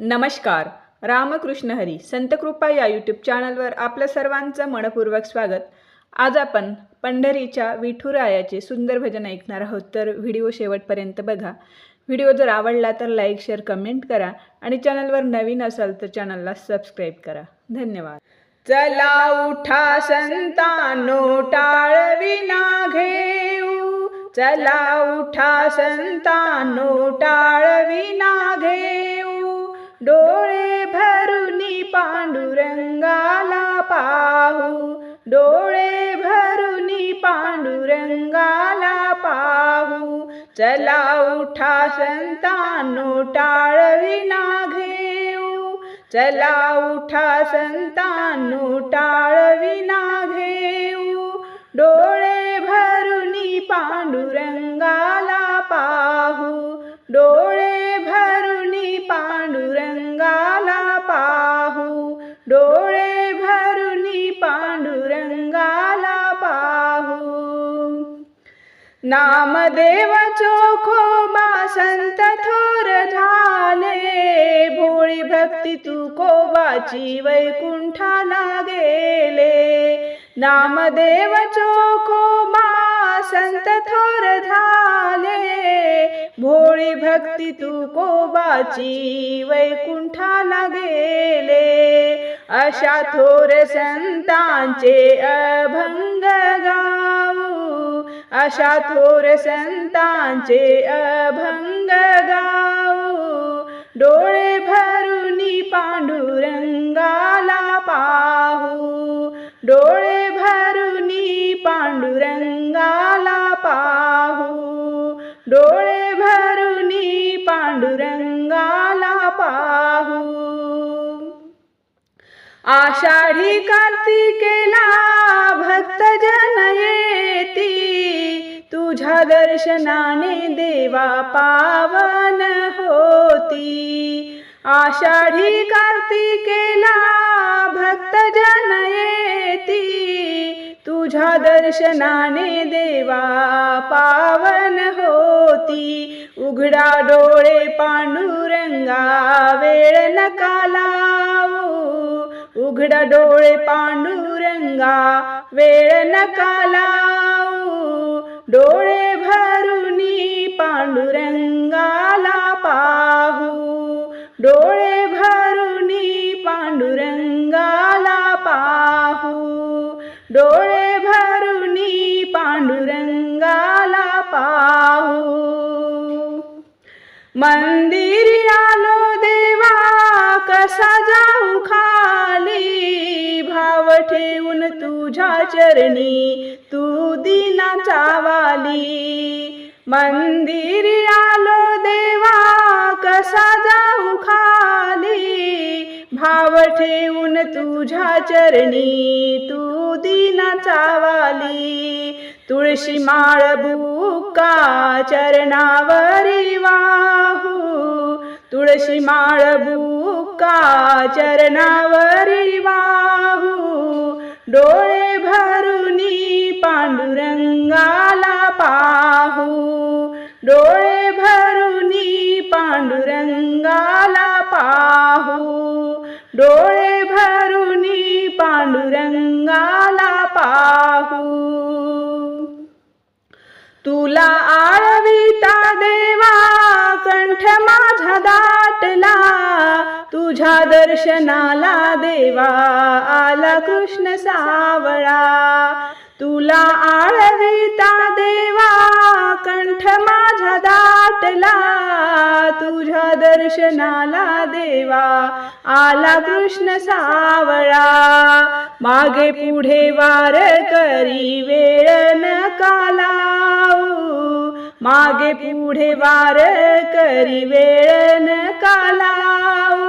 नमस्कार. रामकृष्ण हरी संतकृपा या यूट्यूब चॅनलवर आपलं सर्वांचं मनपूर्वक स्वागत. आज आपण पंढरीच्या विठुरायाचे सुंदर भजन ऐकणार आहोत तर व्हिडिओ शेवटपर्यंत बघा. व्हिडिओ जर आवडला तर लाईक शेअर कमेंट करा आणि चॅनलवर नवीन असाल तर चॅनलला सबस्क्राईब करा. धन्यवाद. चला उठा संतानो टाळविना घेऊ. चला उठा संतानो टाळविना डोळे भरुनी पांडुरंगाला पाहू. डोळे भरुनी पांडुरंगाला पाहू. चला उठा संतानो टाळविना घेऊ. चला उठा संतांनो टाळ नामदेव चोखोबा संत थोर झाले. भोळी भक्ती तू कोबाची वैकुंठाला गेले नामदेव चोखोबा संत थोर झाले. भोळी भक्ती तू कोबाची वैकुंठाला गेले अशा थोर संतांचे अभंग गाव. अशा थोर संतांचे अभंग गाऊ. डोळे भरुनी पांडुरंगाला पाहू. डोळे भरुनी पांडुरंगाला पाहू. डोळे भरुनी पांडुरंगाला पाहू. आषाढी कार्तिकेला भक्तजन जन तुझ्या दर्शनाने देवा पावन होती. आषाढी कार्तिकेला भक्त जन येती. तुझ्या दर्शनाने देवा पावन होती. उघडा डोळे पांडुरंगा वेळ नका लावू उघडा डोळे पांडुरंगा वेळ नका डोळे भरुनी पांडुरंगाला पाहू. मंदिरी आलो देवा कसा जाऊ खाली? भाव ठेवून तुझ्या चरणी तू दिनाचा वाली. मंदिरी आलो देवा कसा जाऊ खाली? भाव ठेवून तुझ्या चरणी तू दिनाचा वाली. तुळशी माळ बुका चरणावरी वाहू. तुळशी माळ बुका चरणावरी वाहू. डोळे भरू डोळे भरुनी पांडुरंगाला पाहू. तुला आळविता देवा कंठ माझा दाटला. तुझ्या दर्शनाला देवा आला कृष्ण सावळा. तुला कंठ माझा दाटला तुझ्या दर्शनाला देवा. आला कृष्ण सावळा मागे पुढे वार करी वेळ न कालाऊ मागे पुढे वार करी वेळ न कालाऊ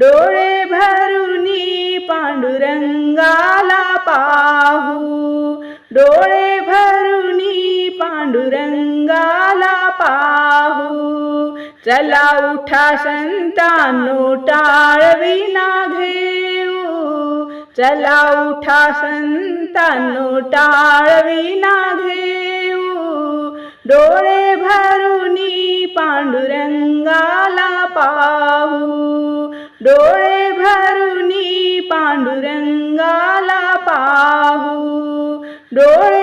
डोळे भरुनी पांडुरंगाला पा चला उठा संतांनो टाळविना घेऊ. चला उठा संतांनो टाळविना घेऊ. डोळे भरून पांडुरंगाला पाहू. डोळे भरून पांडुरंगाला पाहू. डोळे